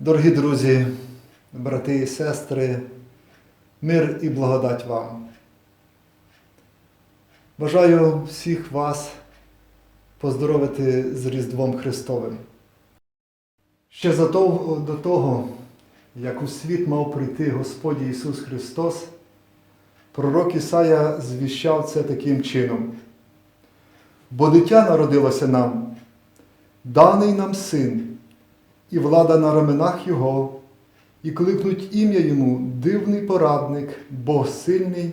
Дорогі друзі, брати і сестри, мир і благодать вам. Бажаю всіх вас поздоровити з Різдвом Христовим. Ще задовго до того, як у світ мав прийти Господь Ісус Христос, пророк Ісая звіщав це таким чином. Бо дитя народилося нам, даний нам син, і влада на раменах Його, і кликнуть ім'я йому дивний порадник, Бог сильний,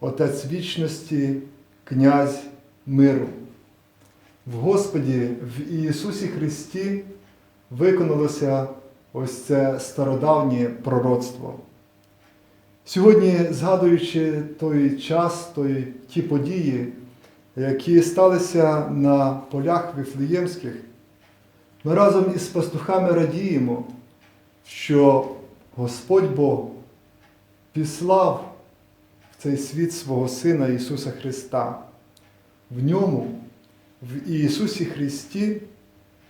Отець вічності, Князь миру. В Господі, в Ісусі Христі виконалося ось це стародавнє пророцтво. Сьогодні, згадуючи той час, той, ті події, які сталися на полях Вифлеємських, ми разом із пастухами радіємо, що Господь Бог післав в цей світ свого Сина Ісуса Христа. В ньому, в Ісусі Христі,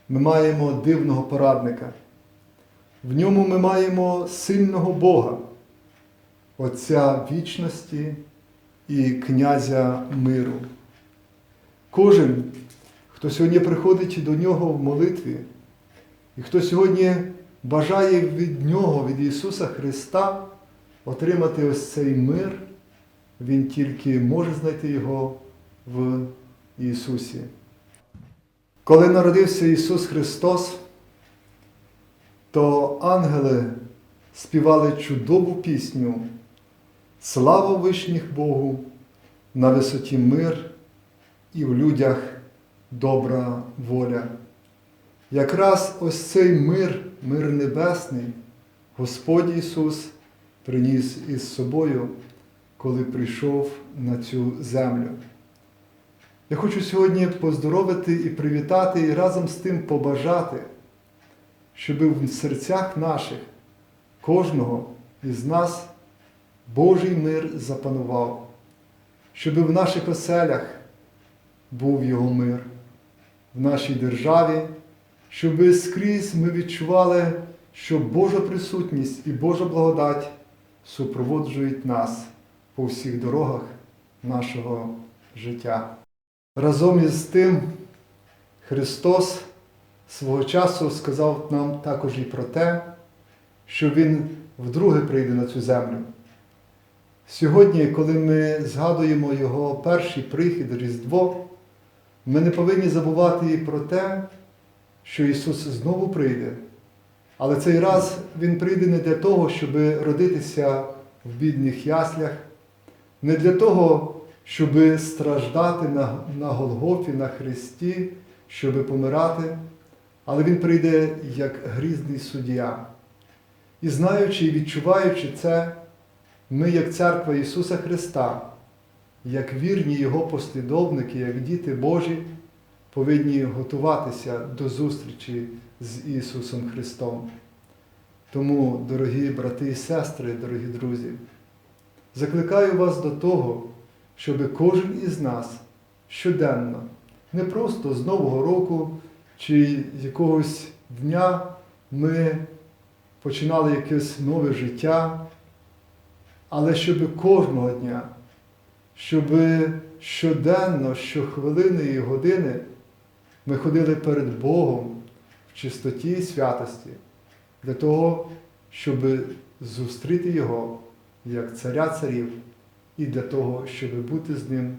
ми маємо дивного порадника. В ньому ми маємо сильного Бога, Отця вічності і князя миру. Кожен, хто сьогодні приходить до Нього в молитві, і хто сьогодні бажає від Нього, від Ісуса Христа, отримати ось цей мир, Він тільки може знайти його в Ісусі. Коли народився Ісус Христос, то ангели співали чудову пісню Слава вишніх Богу, на висоті мир і в людях добра воля. Якраз ось цей мир, мир небесний, Господь Ісус приніс із собою, коли прийшов на цю землю. Я хочу сьогодні поздоровити і привітати, і разом з тим побажати, щоб в серцях наших, кожного із нас, Божий мир запанував, щоб в наших оселях був Його мир, в нашій державі, щоб скрізь ми відчували, що Божа присутність і Божа благодать супроводжують нас по всіх дорогах нашого життя. Разом із тим Христос свого часу сказав нам також і про те, що Він вдруге прийде на цю землю. Сьогодні, коли ми згадуємо Його перший прихід, Різдво, ми не повинні забувати і про те, що Ісус знову прийде. Але цей раз Він прийде не для того, щоб родитися в бідних яслях, не для того, щоб страждати на, на Голгофі, на Христі, щоб помирати, але Він прийде як грізний суддя. І знаючи і відчуваючи це, ми, як церква Ісуса Христа, як вірні Його послідовники, як діти Божі, повинні готуватися до зустрічі з Ісусом Христом. Тому, дорогі брати і сестри, дорогі друзі, закликаю вас до того, щоб кожен із нас щоденно, не просто з Нового року чи якогось дня ми починали якесь нове життя, але щоб кожного дня, щоб щоденно, щохвилини і години ми ходили перед Богом в чистоті і святості, для того, щоб зустріти Його як царя царів і для того, щоб бути з ним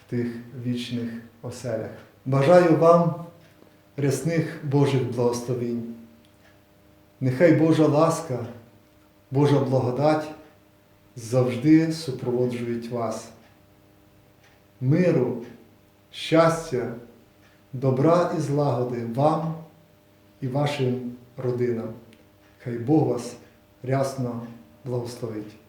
в тих вічних оселях. Бажаю вам рясних Божих благословінь. Нехай Божа ласка, Божа благодать завжди супроводжують вас. Миру, щастя, добра і злагоди вам і вашим родинам. Хай Бог вас рясно благословить.